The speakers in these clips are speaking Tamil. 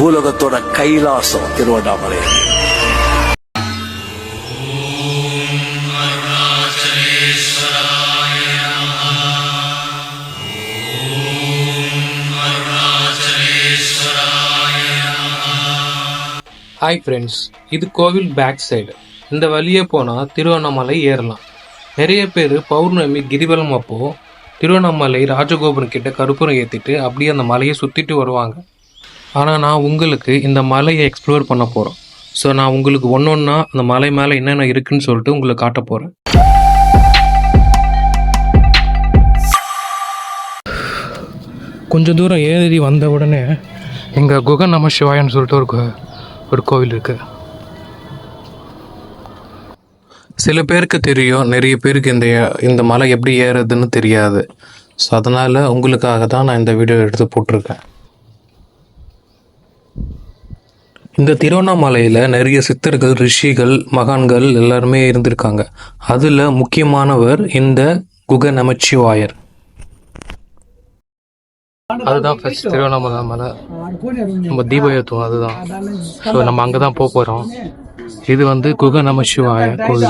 பூலோகத்தோட கைலாசம் திருவண்ணாமலை. ஹாய் ஃப்ரெண்ட்ஸ் இது கோவில் பேக் சைடு இந்த வழியே போனால் திருவண்ணாமலை ஏறலாம். நிறைய பேர் பௌர்ணமி கிரிவலம் அப்போது திருவண்ணாமலை ராஜகோபுரம் கிட்ட கருப்புரம் ஏற்றிட்டு அப்படியே அந்த மலையை சுற்றிட்டு வருவாங்க. ஆனால் நான் உங்களுக்கு இந்த மலையை எக்ஸ்ப்ளோர் பண்ண போகிறோம் ஸோ நான் உங்களுக்கு ஒன்று ஒன்றா அந்த மலை மேலே என்னென்ன இருக்குன்னு சொல்லிட்டு உங்களுக்கு காட்ட போகிறேன் கொஞ்சம் தூரம் ஏறி வந்த உடனே இங்கே குக நம சிவாயன்னு சொல்லிட்டு ஒரு ஒரு கோவில் இருக்கு. சில பேருக்கு தெரியும் நிறைய பேருக்கு இந்த இந்த மலை எப்படி ஏறுறதுன்னு தெரியாது. ஸோ அதனால் உங்களுக்காக தான் நான் இந்த வீடியோ எடுத்து போட்டிருக்கேன். இந்த திருவண்ணாமலையில் நிறைய சித்தர்கள் ரிஷிகள் மகான்கள் எல்லாருமே இருந்திருக்காங்க. அதில் முக்கியமானவர் இந்த குக நமச்சிவாயர். அதுதான் ஃபர்ஸ்ட் திருவண்ணாமலை மலை நம்ம தீப ஏற்றுவோம் அதுதான். ஸோ நம்ம அங்கே தான் போக போகிறோம் இது வந்து குக நமசிவாய கோவில்.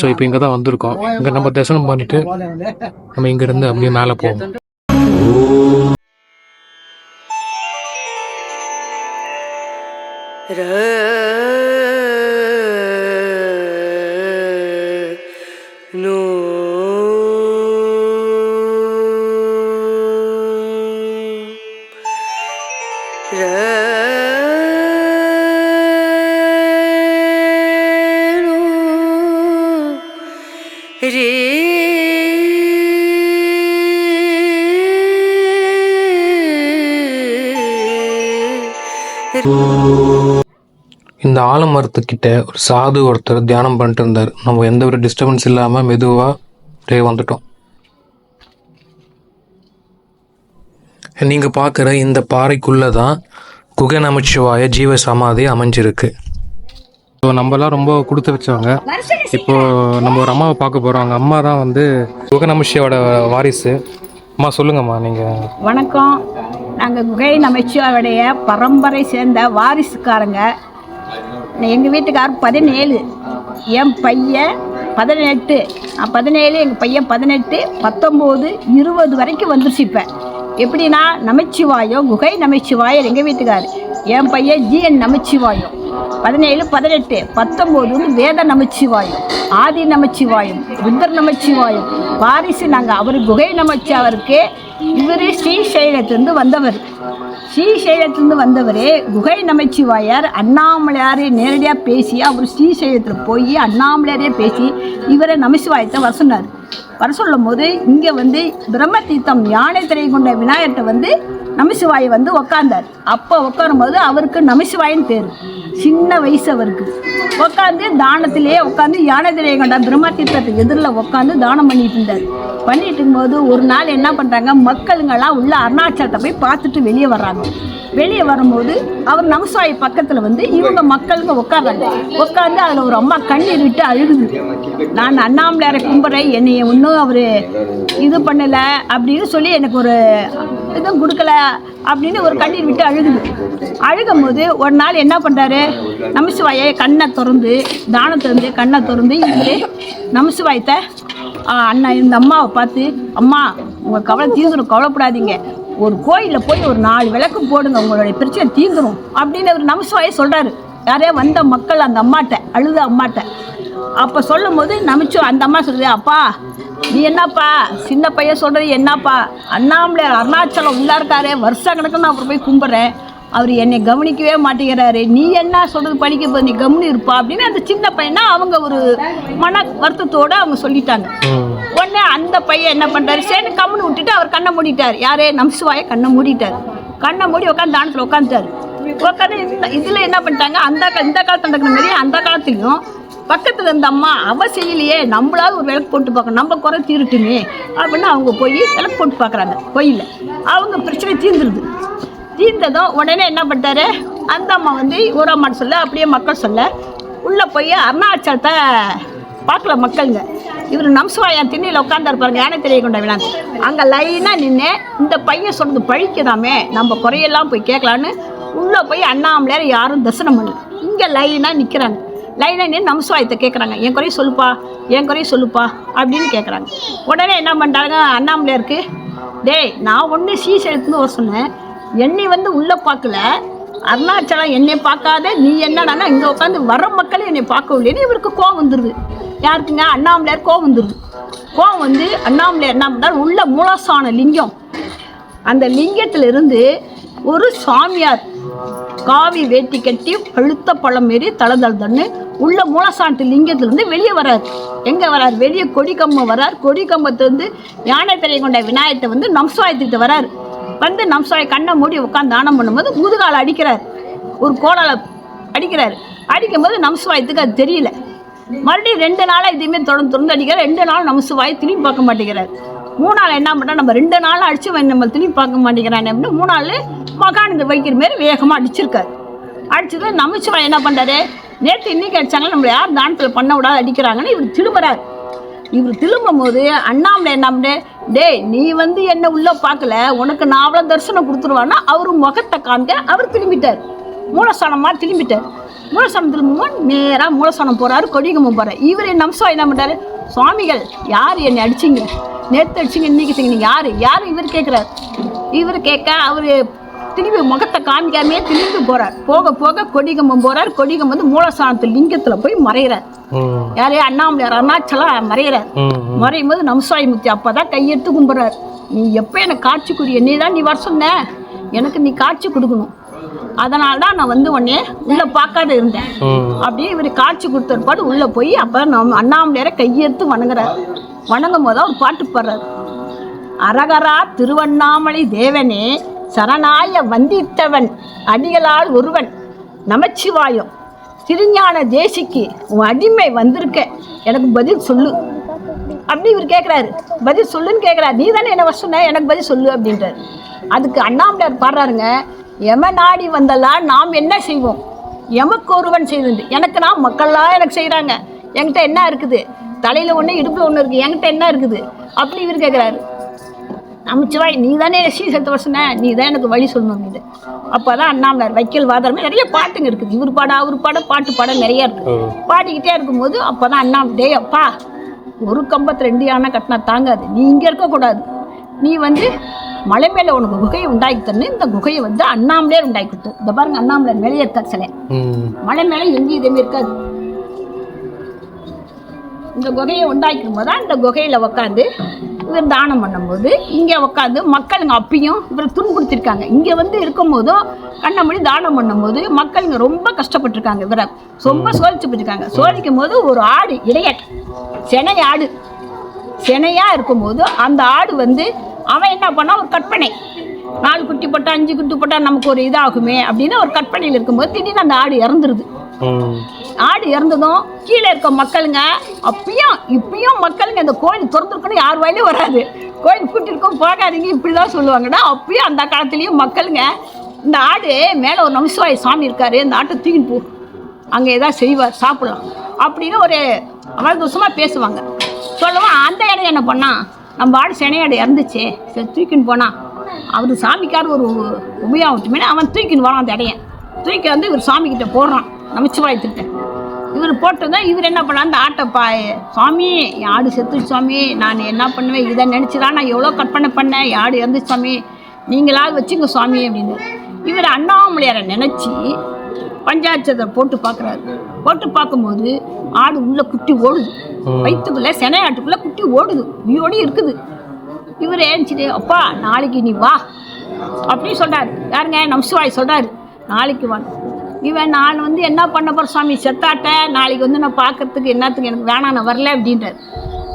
ஸோ இப்போ இங்கே தான் வந்திருக்கோம். இங்கே நம்ம தரிசனம் பண்ணிட்டு நம்ம இங்கேருந்து அப்படியே மேலே போவோம். No. இந்த ஆலமரத்துக்கிட்ட ஒரு சாது ஒருத்தர் தியானம் பண்ணிட்டு இருந்தார் நம்ம எந்த ஒரு டிஸ்டர்பன்ஸ் இல்லாமல் மெதுவாக அப்படியே வந்துட்டோம். நீங்கள் பார்க்குற இந்த பாறைக்குள்ளே தான் குக நமச்சிவாய ஜீவ சமாதி அமைஞ்சிருக்கு. ஸோ நம்மலாம் ரொம்ப கொடுத்து வச்சவங்க. இப்போ நம்ம ஒரு அம்மாவை பார்க்க போகிறோம் அவங்க அம்மா தான் வந்து குக நமச்சியோட வாரிசு. அம்மா சொல்லுங்கம்மா நீங்கள் வணக்கம். நாங்கள் குகை நமச்சிவாவுடைய பரம்பரை சேர்ந்த வாரிசுக்காரங்க. எங்கள் வீட்டுக்கார் பதினேழு. என் பையன் பதினெட்டு. நான் பதினேழு எங்கள் பையன் பதினெட்டு பத்தொம்போது இருபது வரைக்கும் வந்துருச்சு இப்போ எப்படின்னா நமச்சிவாயம் குகை நமச்சிவாயர் எங்கள் வீட்டுக்கார். என் பையன் ஜிஎன் நமச்சிவாயம் பதினேழு பதினெட்டு பத்தொம்போது வந்து வேத நமச்சிவாயம் ஆதி நமச்சிவாயம் ருத்ர நமச்சிவாயம் வாரிசு நாங்கள் அவர் குகை நமச்சவருக்கு இவர் ஸ்ரீசைலத்திலிருந்து வந்தவர். ஸ்ரீசைலத்திலிருந்து வந்தவர் குகை நமச்சிவாயார் அண்ணாமலையாரை நேரடியாக பேசி அவர் ஸ்ரீசைலத்தில் போய் அண்ணாமலையாரே பேசி இவரை நமச்சிவாயத்தை வசனார் வர சொல்லும் போது இங்கே வந்து பிரம்ம தீர்த்தம் யானை திரை கொண்ட விநாயகர்கிட்ட வந்து நமசிவாயை வந்து உக்காந்தார். அப்போ உட்காரும் போது அவருக்கு நமசிவாயின்னு பேர். சின்ன வயசு அவருக்கு. உட்காந்து தானத்திலேயே உட்காந்து யானை திரையை கொண்ட பிரம்ம தீர்த்தத்துக்கு எதிரில் உட்காந்து தானம் பண்ணிட்டு இருந்தார். பண்ணிட்டு இருக்கும்போது ஒரு நாள் என்ன பண்ணுறாங்க மக்களுங்கெல்லாம் உள்ள அருணாச்சலத்தை போய் பார்த்துட்டு வெளியே வர்றாங்க. வெளியே வரும்போது அவர் நமசாயி பக்கத்தில் வந்து இவங்க மக்களுங்க உட்கார்றாங்க உட்காந்து அதில் ஒரு அம்மா கண்ணீர் விட்டு அழுகுது. நான் அண்ணாமலையாரை கும்பிட்றேன் என்னைய இன்னும் அவர் இது பண்ணலை அப்படின்னு சொல்லி எனக்கு ஒரு இதுவும் கொடுக்கல அப்படின்னு ஒரு கண்ணீர் விட்டு அழுகுது. அழுகும் போது ஒரு நாள் என்ன பண்ணுறாரு நமசிவாயை கண்ணை திறந்து தானம் திறந்து கண்ணை திறந்து இவரு நமசிவாயத்தை அண்ணா இந்த அம்மாவை பார்த்து அம்மா உங்கள் கவலை தீர்ந்துடும் கவலைப்படாதீங்க. ஒரு கோயிலில் போய் ஒரு நாலு விளக்கு போடுங்க உங்களுடைய பிரச்சனை தீர்ந்துடும் அப்படின்னு அவர் நமசிவாயை சொல்கிறாரு யாரே வந்த மக்கள் அந்த அம்மாட்ட அழுத அம்மாட்ட. அப்போ சொல்லும் போது நமிச்சு அந்த அம்மா சொல்லுது அப்பா நீ என்னப்பா? சின்ன பையன் சொல்கிறது என்னப்பா? அண்ணாமலையார் அருணாச்சலம் உள்ளா இருக்காரே வருஷ கணக்கு நான் அப்புறம் போய் கும்பிட்றேன். அவர் என்னை கவனிக்கவே மாட்டேங்கிறாரு. நீ என்ன சொல்கிறது படிக்க போது நீ கவனி இருப்பா? அப்படின்னு அந்த சின்ன பையனா அவங்க ஒரு மன வருத்தத்தோடு அவங்க சொல்லிட்டாங்க. உடனே அந்த பையன் என்ன பண்ணுறாரு சரி கம்முன்னு விட்டுட்டு அவர் கண்ணை மூடிட்டார். யாரே? நம்சுவாய கண்ணை மூடிட்டார். கண்ணை மூடி உட்காந்து தானத்தில் உட்காந்துட்டார் உட்காந்து இந்த இதில் என்ன பண்ணிட்டாங்க? அந்த இந்த காலத்தில் நடக்கிற மாதிரி அந்த காலத்துலையும் பக்கத்தில் இருந்த அம்மா அவ செய்யலையே. நம்மளாவது ஒரு விளக்கு போட்டு பார்க்கணும். நம்ம குறை தீருட்டுமே அப்படின்னு அவங்க போய் விளக்கு போட்டு பார்க்குறாங்க. கோயிலில். அவங்க பிரச்சனை தீர்ந்துருது. தீர்ந்ததும் உடனே என்ன பண்ணிட்டாரு? அந்த அம்மா வந்து ஒரு அம்மான்னு சொல்ல அப்படியே மக்கள் சொல்ல உள்ளே போய் அருணாச்சலத்தை பார்க்கல மக்களுங்க. இவர் நம்சுவாயன் திண்ணியில் உட்காந்தார் பாருங்க யானை தெரிய கொண்ட விழா அங்கே லைனாக நின்று இந்த பையன் சொன்னது பழிக்குதாமே நம்ம குறையெல்லாம் போய் கேட்கலான்னு உள்ளே போய் அண்ணாமலையார் யாரும் தரிசனம் பண்ணல. இங்கே லைனாக நிற்கிறாங்க லைனாக நின்று நமசிவாயத்தை கேட்குறாங்க. என் குறைய சொல்லுப்பா என் குறைய சொல்லுப்பா அப்படின்னு கேட்குறாங்க. உடனே என்ன பண்ணுறாங்க அண்ணாமலையாருக்கு டேய் நான் ஒன்று சீஸ் எடுத்துன்னு வர சொன்னேன். என்னை வந்து உள்ளே பார்க்கல. அருணாச்சலம் என்னை பார்க்காத நீ என்னடான்னா இங்கே உட்காந்து வர மக்கள் என்னை பார்க்கவில்லைன்னு இவருக்கு கோவம் வந்துடுது யாருக்குங்க அண்ணாமலையார் கோவம் வந்துடுது கோவம் வந்து அண்ணாமலையார் என்ன பண்ணுறாரு உள்ள மூலசான லிங்கம். அந்த லிங்கத்திலிருந்து ஒரு சாமியார் காவி வேட்டி கட்டி பழுத்த பழம் மாரி தளதளன்னு உள்ள மூலசாட்டு லிங்கத்திலிருந்து வெளியே வரார். எங்கே வரார்? வெளியே கொடி கம்பம் வரார். கொடி கம்பத்திலிருந்து யானை திரையை கொண்ட விநாயகத்தை வந்து நம்சுவாயத்துக்கிட்ட வரார். வந்து நம்சுவாய் கண்ணை மூடி உட்காந்து தானம் பண்ணும்போது முதுகால் அடிக்கிறார். ஒரு கோடால அடிக்கிறார். அடிக்கும்போது நம்சுவாயத்துக்கு அது தெரியல. மறுபடியும் ரெண்டு நாளாக இதுவுமே தொடர்ந்து தொடர்ந்து அடிக்கிறார். ரெண்டு நாள் நமசுவாய் திரும்பி பார்க்க மாட்டேங்கிறார். மூணு நாள் என்ன பண்ணுறா நம்ம ரெண்டு நாள் அடித்து வந்து நம்ம திரும்பி பார்க்க மாட்டேங்கிறான் அப்படின்னு மூணு நாள் மகானுக்கு வைக்கிற மாரி வேகமாக அடிச்சிருக்காரு. அடிச்சது நமச்சிவாய் என்ன பண்ணுறாரு நேற்று இன்னைக்கு அடித்தாங்க நம்மளை யார் தானத்தில் பண்ண விடாது அடிக்கிறாங்கன்னு இவர் திரும்புறாரு. இவர் திரும்பும் போது அண்ணாமலை என்ன பண்ணு டேய் நீ வந்து என்ன உள்ளே பார்க்கல. உனக்கு நான் அவ்வளோ தரிசனம் கொடுத்துருவான்னா அவர் முகத்தை காமிக்க அவர் திரும்பிட்டார். மூலஸ்தானமாக திரும்பிட்டார். மூலஸ்தானம் திரும்பும்போது நேராக மூலஸ்தானம் போகிறாரு கொடிகம்பம் போகிறார் இவர் என் நம்சம் என்ன பண்ணுறாரு சுவாமிகள் யார் என்னை அடிச்சிங்க? நேற்று அடிச்சிங்க இன்னைக்கு நீங்கள் யார்? யார் இவர் கேட்குறாரு இவர் கேட்க அவர் திரும்பி முகத்தை காமிக்காமே திரும்பி போகிறார் போக போக கொடிகம்பம் போகிறார் கொடிகம் வந்து மூலஸ்தானத்து லிங்கத்தில் போய் மறைகிறார் ம் யாரே அண்ணாமலையார் அருணாச்சலம் மறைகிறார் ம் மறையும் போது நமசாயி முத்தி அப்போ தான் கையெடுத்து கும்பிட்றாரு. நீ எப்போ எனக்கு காட்சி குடிய நீ தான் நீ வர சொன்ன? எனக்கு நீ காட்சி கொடுக்கணும். அதனால தான் நான் வந்து உடனே உள்ளே பார்க்காத இருந்தேன். அப்படியே இவர் காட்சி கொடுத்த பாடு உள்ளே போய் அப்போ நம்ம அண்ணாமலையாரை கையெடுத்து வணங்குறார். வணங்கும் போது அவர் பாட்டு பாடுறாரு. அரகரா திருவண்ணாமலை தேவனே சரணாய வந்தித்தவன் அடிகளால் ஒருவன். நமச்சிவாயம். திருஞான தேசிக்கு உன் அடிமை வந்திருக்க. எனக்கு பதில் சொல்லு. அப்படி இவர் கேட்குறாரு பதில் சொல்லுன்னு கேட்குறாரு நீ தானே என்ன சொன்ன? எனக்கு பதில் சொல்லு அப்படின்றாரு. அதுக்கு அண்ணாமலையார் பாடுறாருங்க. எம நாடி வந்தெல்லாம் நாம் என்ன செய்வோம்? எமக்கு ஒருவன் செய்வது எனக்கு நான் மக்கள்லாம் எனக்கு செய்கிறாங்க என்கிட்ட என்ன இருக்குது? தலையில் ஒன்று இடுப்பில் ஒன்று இருக்குது என்கிட்ட என்ன இருக்குது? அப்படி இவர் கேட்குறாரு நமச்சிவாய் நீ தானே ஸ்ரீசக்தி வசன நீ தான் எனக்கு வழி சொல்லணும் அப்படின்னு அப்போ தான் அண்ணாமலையார் வைக்கல் வாதரமே நிறைய பாட்டுங்க இருக்குது. இவர் பாட அவர் பாட பாட்டு பாட நிறைய இருக்குது பாடிக்கிட்டே இருக்கும்போது அப்போ தான் அண்ணா டேய் அப்பா ஒரு கம்பத்து ரெண்டு யானை கட்டினா தாங்காது. நீ இங்கே இருக்கக்கூடாது. நீ வந்து மலை மேலே உனக்கு குகையை உண்டாக்கி தரணும். இந்த குகையை வந்து அண்ணாமலையார் உண்டாக்கி கொடுத்து இந்த பாருங்க அண்ணாமலையார் மேலே இருக்காது சிலை. மலை மேலே எங்கேயும் இதேமாரி இருக்காது. இந்த குகையை உண்டாக்கும் போது தான் இந்த குகையில் உக்காந்து இவர் தானம் பண்ணும்போது இங்கே உட்காந்து மக்களுங்க அப்பயும் இவரை துன்புறுத்திருக்காங்க இங்கே வந்து இருக்கும்போதும் கண்ணமணி தானம் பண்ணும்போது மக்களுங்க ரொம்ப கஷ்டப்பட்டிருக்காங்க இவரை. ரொம்ப சோதிச்சு போயிருக்காங்க சோதிக்கும் போது ஒரு ஆடு இடையட் செனை ஆடு. செனையாக இருக்கும்போது அந்த ஆடு வந்து அவன் என்ன பண்ணான் ஒரு கற்பனை. நாலு குட்டி போட்டா அஞ்சு குட்டி போட்டா நமக்கு ஒரு இதாகுமே அப்படின்னு ஒரு கற்பனையில் இருக்கும்போது திடீர்னு அந்த ஆடு இறந்துருது. ஆடு இறந்ததும் கீழே இருக்க மக்களுங்க அப்பயும் இப்பயும் மக்களுங்க இந்த கோயில் திறந்துருக்குன்னு யார் வாயிலும் வராது. கோயில் கூட்டிருக்கோம் போகாதீங்க இப்படி தான் சொல்லுவாங்கடா அப்பயும் அந்த காலத்துலேயும் மக்களுங்க இந்த ஆடு மேலே ஒரு நமசிவாய சாமி இருக்காரு இந்த ஆட்டை தூக்கின்னு போ. அங்கே ஏதாவது செய்வார் சாப்பிடலாம். அப்படின்னு ஒரு அவதூசமாக பேசுவாங்க. சொல்லுவோம் அந்த இடம் என்ன பண்ணான் நம்ம ஆடு செனையாடு இறந்துச்சு சரி தூக்கின்னு போனான் அவர் சாமிக்கார் ஒரு உபயோகத்துமே அவன் தூக்கின்னு வரான் அந்த இடையன் தூக்கி வந்து இவர் சாமிக்கிட்ட போடுறான் நமச்சிவாயத்துக்கிட்ட இவர் போட்டதும் இவர் என்ன பண்ணா அந்த ஆட்டை பா சுவாமி ஆடு செத்துச்சு சுவாமி நான் என்ன பண்ணுவேன்? இதை நினச்சி தான் நான் எவ்வளோ கற்பனை பண்ணேன் ஆடு இறந்துச்சு சுவாமி நீங்களாவது வச்சுங்க சுவாமி அப்படின்னு. இவர் அண்ணாமலையாரை நினச்சி பஞ்சாட்சத்தை போட்டு பார்க்குறாரு. போட்டு பார்க்கும்போது ஆடு உள்ள குட்டி ஓடுது. வயிற்றுக்குள்ளே செனை ஆட்டுக்குள்ளே குட்டி ஓடுது. உயிரோடு இருக்குது. இவர் ஏஞ்சிட்டு அப்பா நாளைக்கு நீ வா. அப்படின்னு சொல்கிறாரு யாருங்க? நமசிவாய் சொல்கிறாரு நாளைக்கு வா. இவன் நான் வந்து என்ன பண்ண போகிற சுவாமி? செத்தாட்ட நாளைக்கு வந்து நான் பார்க்கறதுக்கு என்னத்துக்கு எனக்கு வேணாம் நான் வரல அப்படின்றார்.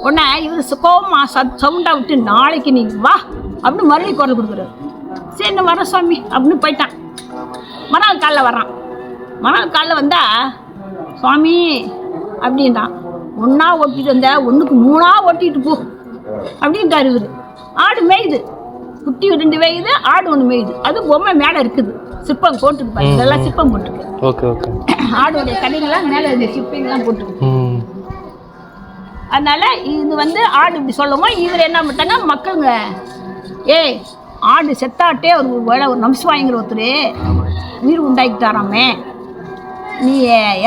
உடனே இவர் கோபமாக சத் சவுண்டாக விட்டு நாளைக்கு நீ வா அப்படின்னு மறுபடியும் குரல் கொடுக்குறாரு. சரி நான் வரேன் சுவாமி அப்படின்னு போயிட்டான். மறுநாள் காலைல வர்றான். மறுநாள் காலைல வந்தா சுவாமி அப்படின்றான். ஒன்றா ஓட்டிட்டு வந்த ஒன்றுக்கு மூணாக ஓட்டிட்டு போ அப்படின்ட்டார் இவர். ஆடு மேயுது. குட்டி ரெண்டு மேயுது ஆடு ஒன்று மேயுது. அது பொம்மை மேலே இருக்குது. சிற்பம் போட்டுருக்கு பாருங்க. இதெல்லாம் சிற்பம் போட்டுருக்கு. Okay okay. ஆடுடைய கடைகள்லாம் மேலே இந்த சிப்பிங்கெல்லாம் போட்டுருக்கு. அதனால இது வந்து ஆடு இப்படி சொல்லவும் இவர் என்ன பண்ணிட்டாங்க மக்களுங்க ஏய் ஆடு செத்தாட்டே ஒரு வேலை ஒரு நம்சுவாய்ங்கிற ஒருத்தர் உயிர் உண்டாக்கிட்டாராமே. நீ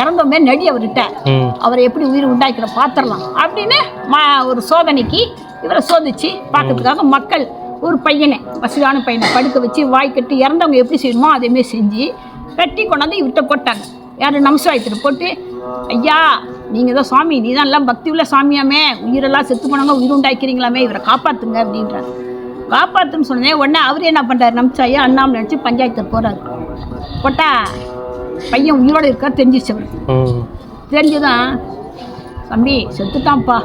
இறந்தோமே நடி அவர்கிட்ட. அவரை எப்படி உயிர் உண்டாக்கிற பார்த்துடலாம் அப்படின்னு மா ஒரு சோதனைக்கு இவரை சோதிச்சு பார்க்கறதுக்காக மக்கள் ஒரு பையனை வசதியான பையனை படுக்க வச்சு வாய் கட்டி இறந்தவங்க எப்படி செய்யணுமோ அதேமாரி செஞ்சு கட்டி கொண்டாந்து இவர்கிட்ட போட்டாங்க. யார்? நமசிவாயத்தில் போட்டு ஐயா நீங்கள் தான் சாமி நீ தான் எல்லாம் பக்தி உள்ள சாமியாமே. உயிரெல்லாம் செத்து போனவங்க உயிர் உண்டாக்கிறீங்களாமே. இவரை காப்பாற்றுங்க அப்படின்றாங்க காப்பாற்றுன்னு சொன்னேன் உடனே அவர் என்ன பண்ணுறாரு நமச்சிவாயா அண்ணாமலை நினச்சி பஞ்சாயத்தில் போகிறாரு போட்டா பையன் உயிரோடு இருக்கா? தெரிஞ்சிச்சு அவருக்கு. ம். தெரிஞ்சுதான் தம்பி செத்துட்டான்ப்பா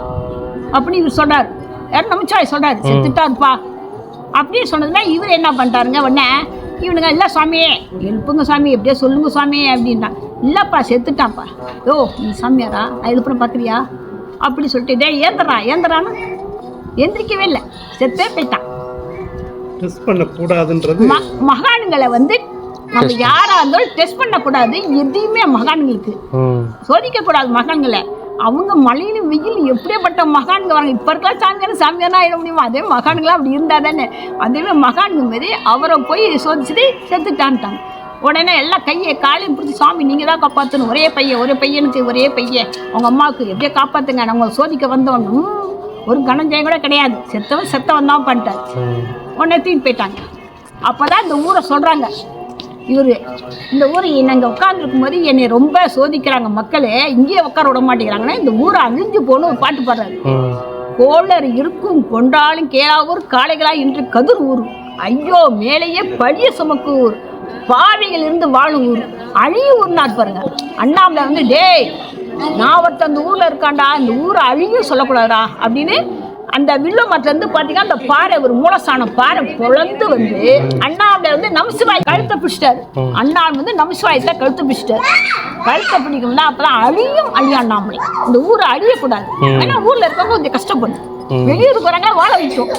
அப்படின்னு இவர் சொல்றார். யார்? நமச்சாய் சொல்றாரு செத்துட்டான்ப்பா அப்படின்னு சொன்னதுன்னா இவர் என்ன பண்ணிட்டாருங்க உடனே இவனுங்க இல்லை சாமி எழுப்புங்க சாமி எப்படியோ சொல்லுங்க சாமி அப்படின்னா இல்லைப்பா செத்துட்டான்ப்பா. யோ நீ சாமியாரா? நான் பார்க்குறியா அப்படி சொல்லிட்டு டேய் ஏந்திரா ஏந்திரான்னு எந்திரிக்கவே இல்லை. செத்தே போயிட்டான். டெஸ்ட் பண்ணக்கூடாதுன்றது ம மகான்களை வந்து நம்ம யாரா இருந்தாலும் டெஸ்ட் பண்ணக்கூடாது. எதையுமே மகான்களுக்கு சோதிக்கக்கூடாது மகான்களை. அவங்க மழையிலும் வெயில் எப்படியாப்பட்ட மகான்கள் வராங்க. இப்போ இருக்க சாமியார் சாமியார்னா ஆயிட முடியுமா? அதே மகான்களாம் அப்படி இருந்தால் தானே. அதேமாதிரி மகான்கள் மாரி அவரை போய் சோதிச்சுட்டு செத்துட்டான்ட்டாங்க உடனே எல்லாம் கையை காலையும் பிடிச்சி சாமி நீங்கள் தான் காப்பாற்றணும் ஒரே பையன் ஒரே பையனுக்கு ஒரே பையன். அவங்க அம்மாவுக்கு எப்படியோ காப்பாற்றுங்க நாங்கள் சோதிக்க வந்தோம் ஒரு கணஞ்சயம் கூட கிடையாது. செத்தவன் செத்தவன் தான் பண்ணிட்டார் உடனே தூக்கிட்டு போயிட்டாங்க. அப்போ தான் இந்த ஊரை சொல்கிறாங்க இவர். இந்த ஊர் நாங்கள் உட்காந்துருக்கும் போது என்னை ரொம்ப சோதிக்கிறாங்க மக்களே. இங்கேயே உட்கார விட மாட்டேங்கிறாங்கன்னா இந்த ஊரை அழிஞ்சு போகணும் ஒரு பாட்டு பாடுறாரு. கோளர் இருக்கும் கொண்டாலும் கேளாவூர் காளைகளா இன்று கதிர் ஊர். ஐயோ மேலேயே பழிய சுமக்கு ஊர். பாவிகள் இருந்து வாழும் ஊர். அழிய ஊர்னாட் பாருங்க. அண்ணாமலை வந்து டேய் நான் ஒருத்தன் அந்த ஊரில் இருக்கான்டா. இந்த ஊரை அழியும் சொல்லக்கூடாதா அப்படின்னு அந்த வில்லு இருந்து பார்த்தீங்கன்னா அந்த பாறை ஒரு மூலஸ்தானம் பாறை பொழந்து வந்து அண்ணாமலை வந்து நமசிவாய் கழுத்தை பிடிச்சிட்டாரு. அண்ணாமலை வந்து நமசிவாயத்தை கழுத்தை பிடிச்சிட்டாரு. கழுத்தை பிடிக்கும்னா அப்பதான் அழியும் அழியும் அண்ணாமலை இந்த ஊரை அழியக்கூடாது. ஏன்னா ஊர்ல இருக்கவங்க கொஞ்சம் கஷ்டப்படும். வெளியூருக்கு வராங்க வாழ வைக்கும்.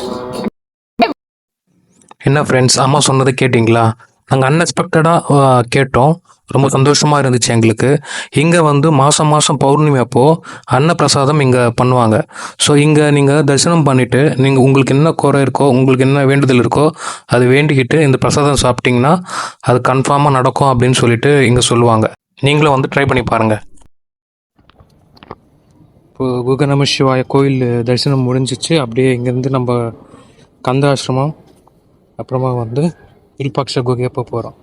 என்ன ஃப்ரெண்ட்ஸ் அம்மா சொன்னதை கேட்டிங்களா? நாங்கள் அன்எக்ஸ்பெக்டடாக கேட்டோம். ரொம்ப சந்தோஷமாக இருந்துச்சு எங்களுக்கு. இங்கே வந்து மாதம் மாதம் பௌர்ணமி அப்போது அன்னப்பிரசாதம் இங்கே பண்ணுவாங்க. ஸோ இங்கே நீங்கள் தரிசனம் பண்ணிவிட்டு நீங்கள் உங்களுக்கு என்ன குறை இருக்கோ உங்களுக்கு என்ன வேண்டுதல் இருக்கோ அது வேண்டிக்கிட்டு இந்த பிரசாதம் சாப்பிட்டிங்கன்னா அது கன்ஃபார்மாக நடக்கும் அப்படின்னு சொல்லிட்டு இங்கே சொல்லுவாங்க. நீங்களும் வந்து ட்ரை பண்ணி பாருங்கள் இப்போ குகநம சிவாய கோயில் தரிசனம் முடிஞ்சிச்சு. அப்படியே இங்கேருந்து நம்ம கந்த ஆசிரமம் அப்புறமா வந்து விருப்பாட்ச குகையப்போ போகிறோம்